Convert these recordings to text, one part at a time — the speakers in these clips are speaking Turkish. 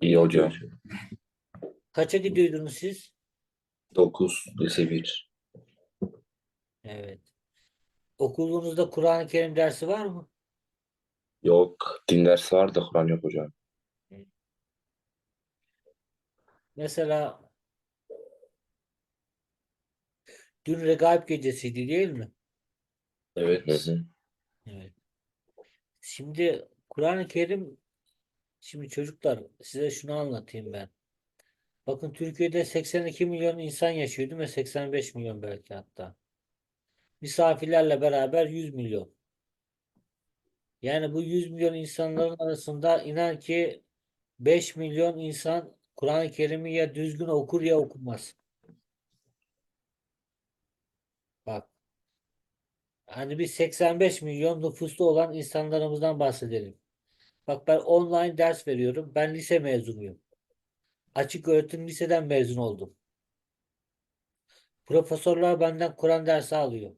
İyi hocam. Kaça gidiyordunuz siz? 9, lise 1. Evet. Okulunuzda Kur'an-ı Kerim dersi var mı? Yok. Din dersi var da Kur'an yok hocam. Mesela dün Regaib gecesiydi değil mi? Evet. Evet. Şimdi Kur'an-ı Kerim şimdi çocuklar size şunu anlatayım ben. Bakın Türkiye'de 82 milyon insan yaşıyor değil mi? 85 milyon belki hatta. Misafirlerle beraber 100 milyon. Yani bu 100 milyon insanların arasında inan ki 5 milyon insan Kur'an-ı Kerim'i ya düzgün okur ya okumaz. Bak. Hani biz 85 milyon nüfuslu olan insanlarımızdan bahsedelim. Bak ben online ders veriyorum. Ben lise mezunuyum. Açık öğretim liseden mezun oldum. Profesörler benden Kur'an dersi alıyor.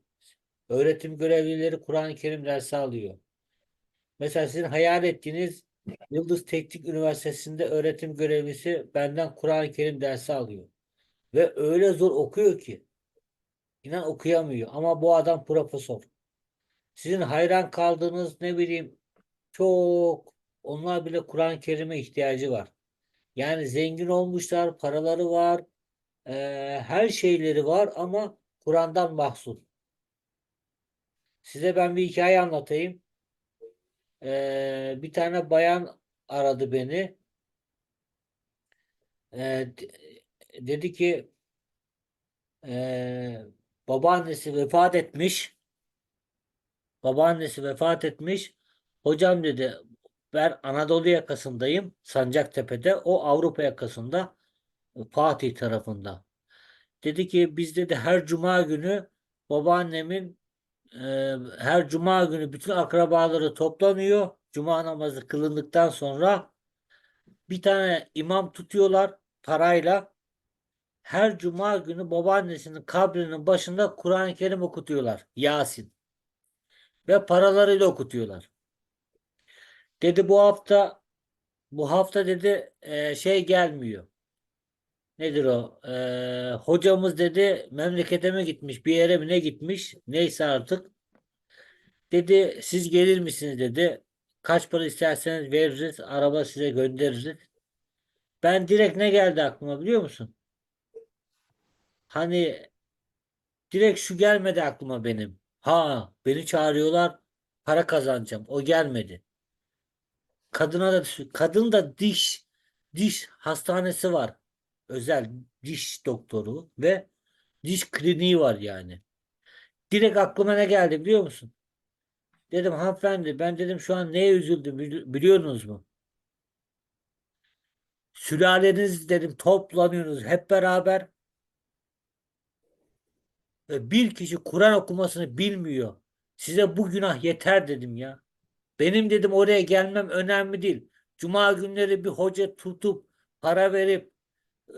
Öğretim görevlileri Kur'an-ı Kerim dersi alıyor. Mesela sizin hayal ettiğiniz Yıldız Teknik Üniversitesi'nde öğretim görevlisi benden Kur'an-ı Kerim dersi alıyor. Ve öyle zor okuyor ki. İnan okuyamıyor. Ama bu adam profesör. Sizin hayran kaldığınız ne bileyim çok onlar bile Kur'an-ı Kerim'e ihtiyacı var. Yani zengin olmuşlar, paraları var, eee, her şeyleri var ama Kur'an'dan mahzun. Size ben bir hikaye anlatayım. Eee, bir tane bayan aradı beni. De- dedi ki eee, babaannesi vefat etmiş. Babaannesi vefat etmiş. Hocam dedi ben Anadolu yakasındayım. Sancaktepe'de. O Avrupa yakasında. Fatih tarafında. Dedi ki biz dedi her cuma günü babaannemin e, her cuma günü bütün akrabaları toplanıyor. Cuma namazı kılındıktan sonra bir tane imam tutuyorlar parayla. Her cuma günü babaannesinin kabrinin başında Kur'an-ı Kerim okutuyorlar. Yasin. Ve paralarıyla okutuyorlar. Dedi bu hafta bu hafta dedi e, şey gelmiyor. Nedir o? E, hocamız dedi memlekete mi gitmiş bir yere mi ne gitmiş neyse artık. Dedi siz gelir misiniz dedi. Kaç para isterseniz veririz. Araba size göndeririz. Ben direkt ne geldi aklıma biliyor musun? Hani direkt şu gelmedi aklıma benim. Ha beni çağırıyorlar para kazanacağım. O gelmedi. Kadına da kadın da diş diş hastanesi var. Özel diş doktoru ve diş kliniği var yani. Direkt aklıma ne geldi biliyor musun? Dedim hanımefendi ben dedim şu an neye üzüldüm bili- biliyorsunuz mu? Sülaleniz dedim toplanıyorsunuz hep beraber. Bir kişi Kur'an okumasını bilmiyor. Size bu günah yeter dedim ya. Benim dedim oraya gelmem önemli değil. Cuma günleri bir hoca tutup para verip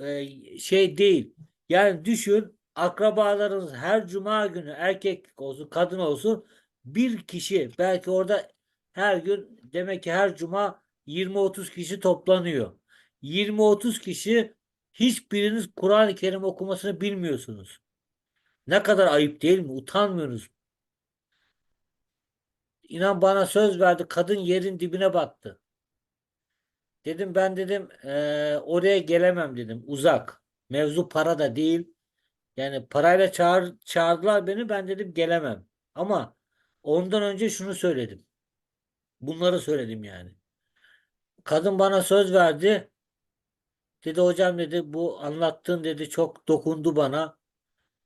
e, şey değil. Yani düşün akrabalarınız her cuma günü erkek olsun kadın olsun bir kişi belki orada her gün demek ki her cuma 20-30 kişi toplanıyor. 20-30 kişi hiçbiriniz Kur'an-ı Kerim okumasını bilmiyorsunuz. Ne kadar ayıp değil mi? Utanmıyorsunuz. İnan bana söz verdi. Kadın yerin dibine battı. Dedim ben dedim eee, oraya gelemem dedim. Uzak. Mevzu para da değil. Yani parayla çağır, çağırdılar beni ben dedim gelemem. Ama ondan önce şunu söyledim. Bunları söyledim yani. Kadın bana söz verdi. Dedi hocam dedi bu anlattığın dedi çok dokundu bana.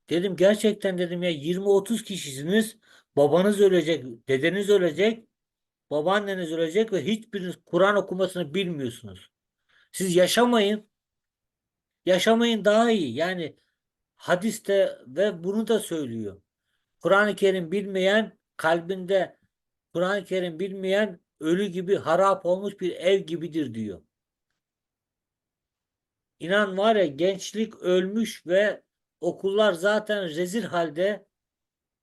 Dedim gerçekten dedim ya 20-30 kişisiniz. Babanız ölecek, dedeniz ölecek, babaanneniz ölecek ve hiçbiriniz Kur'an okumasını bilmiyorsunuz. Siz yaşamayın. Yaşamayın daha iyi. Yani hadiste ve bunu da söylüyor. Kur'an-ı Kerim bilmeyen kalbinde Kur'an-ı Kerim bilmeyen ölü gibi harap olmuş bir ev gibidir diyor. İnan var ya gençlik ölmüş ve okullar zaten rezil halde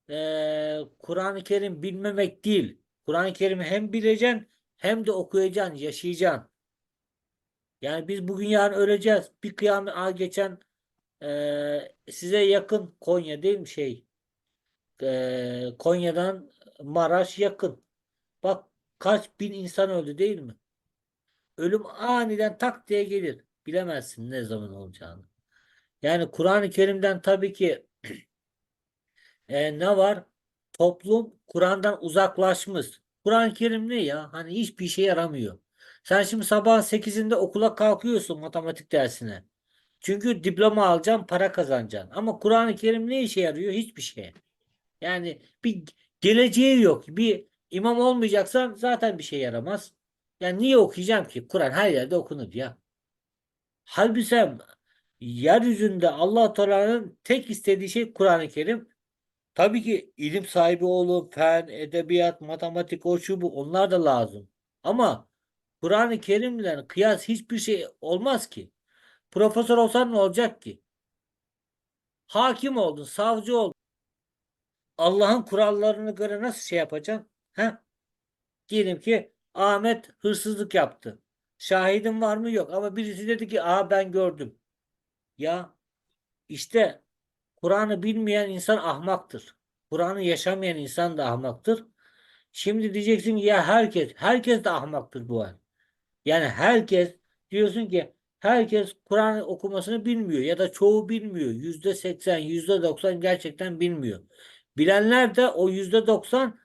Eee, Kur'an-ı Kerim bilmemek değil. Kur'an-ı Kerim'i hem bileceksin hem de okuyacaksın, yaşayacaksın. Yani biz bugün yarın öleceğiz. Bir kıyamet Aa, geçen eee, size yakın Konya değil mi şey? Eee, Konya'dan Maraş yakın. Bak kaç bin insan öldü değil mi? Ölüm aniden tak diye gelir. Bilemezsin ne zaman olacağını. Yani Kur'an-ı Kerim'den tabii ki e, ne var? Toplum Kur'an'dan uzaklaşmış. Kur'an-ı Kerim ne ya? Hani hiçbir işe yaramıyor. Sen şimdi sabah 8'inde okula kalkıyorsun matematik dersine. Çünkü diploma alacaksın, para kazanacaksın. Ama Kur'an-ı Kerim ne işe yarıyor? Hiçbir şeye. Yani bir geleceği yok. Bir imam olmayacaksan zaten bir şey yaramaz. Yani niye okuyacağım ki? Kur'an her yerde okunur ya. Halbuki sen yeryüzünde Allah Teala'nın tek istediği şey Kur'an-ı Kerim. Tabii ki ilim sahibi olun, fen, edebiyat, matematik, o şu bu onlar da lazım. Ama Kur'an-ı Kerim'le kıyas hiçbir şey olmaz ki. Profesör olsan ne olacak ki? Hakim oldun, savcı oldun. Allah'ın kurallarına göre nasıl şey yapacaksın? He? Diyelim ki Ahmet hırsızlık yaptı. Şahidin var mı? Yok. Ama birisi dedi ki aa ben gördüm. Ya işte Kur'an'ı bilmeyen insan ahmaktır. Kur'an'ı yaşamayan insan da ahmaktır. Şimdi diyeceksin ya herkes, herkes de ahmaktır bu an. Yani herkes diyorsun ki herkes Kur'an okumasını bilmiyor ya da çoğu bilmiyor. Yüzde seksen, yüzde doksan gerçekten bilmiyor. Bilenler de o yüzde doksan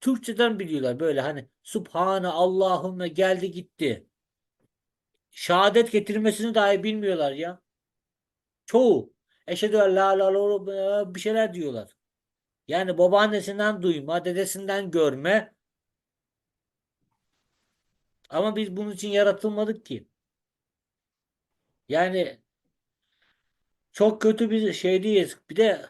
Türkçeden biliyorlar. Böyle hani Subhane Allahümme geldi gitti. Şehadet getirmesini dahi bilmiyorlar ya. Çoğu. Eşhedü en la la bir şeyler diyorlar. Yani babaannesinden duyma, dedesinden görme. Ama biz bunun için yaratılmadık ki. Yani çok kötü bir şeydeyiz. Bir de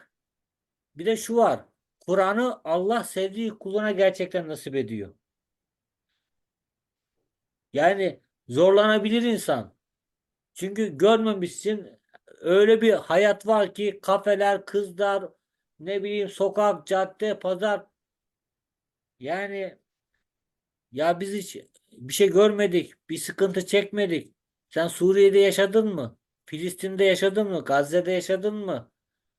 bir de şu var. Kur'an'ı Allah sevdiği kuluna gerçekten nasip ediyor. Yani zorlanabilir insan. Çünkü görmemişsin öyle bir hayat var ki kafeler, kızlar, ne bileyim sokak, cadde, pazar. Yani ya biz hiç bir şey görmedik, bir sıkıntı çekmedik. Sen Suriye'de yaşadın mı? Filistin'de yaşadın mı? Gazze'de yaşadın mı?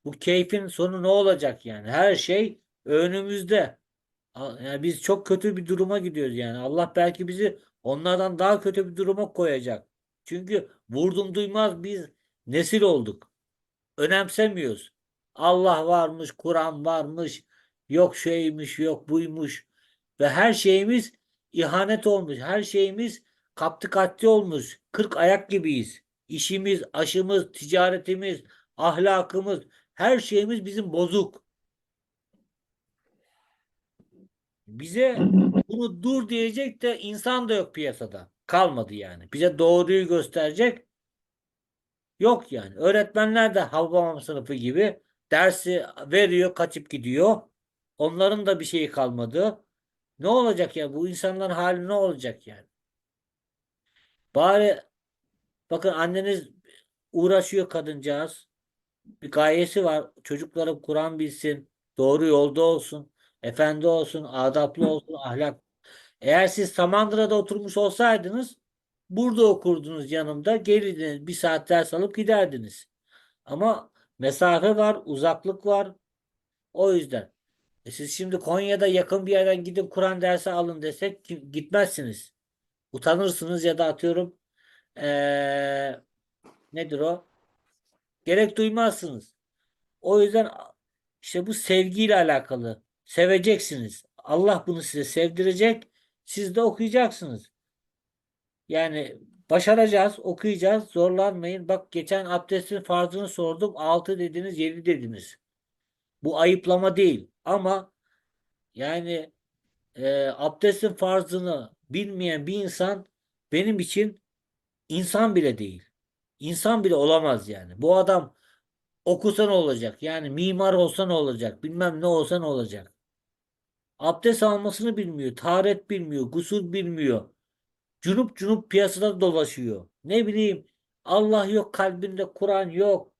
Bu keyfin sonu ne olacak yani? Her şey önümüzde. Yani biz çok kötü bir duruma gidiyoruz yani. Allah belki bizi onlardan daha kötü bir duruma koyacak. Çünkü vurdum duymaz biz nesil olduk. Önemsemiyoruz. Allah varmış, Kur'an varmış, yok şeymiş, yok buymuş ve her şeyimiz ihanet olmuş. Her şeyimiz kaptı katli olmuş. Kırk ayak gibiyiz. İşimiz, aşımız, ticaretimiz, ahlakımız, her şeyimiz bizim bozuk. Bize bunu dur diyecek de insan da yok piyasada. Kalmadı yani. Bize doğruyu gösterecek yok yani. Öğretmenler de Havbamam sınıfı gibi dersi veriyor, kaçıp gidiyor. Onların da bir şeyi kalmadı. Ne olacak ya? Bu insanların hali ne olacak yani? Bari bakın anneniz uğraşıyor kadıncağız. Bir gayesi var. Çocukları Kur'an bilsin. Doğru yolda olsun. Efendi olsun. Adaplı olsun. Ahlak. Eğer siz Samandıra'da oturmuş olsaydınız burada okurdunuz yanımda. Gelirdiniz. Bir saat ders alıp giderdiniz. Ama mesafe var. Uzaklık var. O yüzden. E siz şimdi Konya'da yakın bir yerden gidin Kur'an dersi alın desek gitmezsiniz. Utanırsınız ya da atıyorum eee, nedir o? Gerek duymazsınız. O yüzden işte bu sevgiyle alakalı. Seveceksiniz. Allah bunu size sevdirecek. Siz de okuyacaksınız. Yani başaracağız, okuyacağız. Zorlanmayın. Bak geçen abdestin farzını sordum. 6 dediniz, 7 dediniz. Bu ayıplama değil. Ama yani e, abdestin farzını bilmeyen bir insan benim için insan bile değil. İnsan bile olamaz yani. Bu adam okusa ne olacak? Yani mimar olsa ne olacak? Bilmem ne olsa ne olacak? Abdest almasını bilmiyor. Taharet bilmiyor. Gusül bilmiyor. Cunup cunup piyasada dolaşıyor. Ne bileyim Allah yok kalbinde Kur'an yok.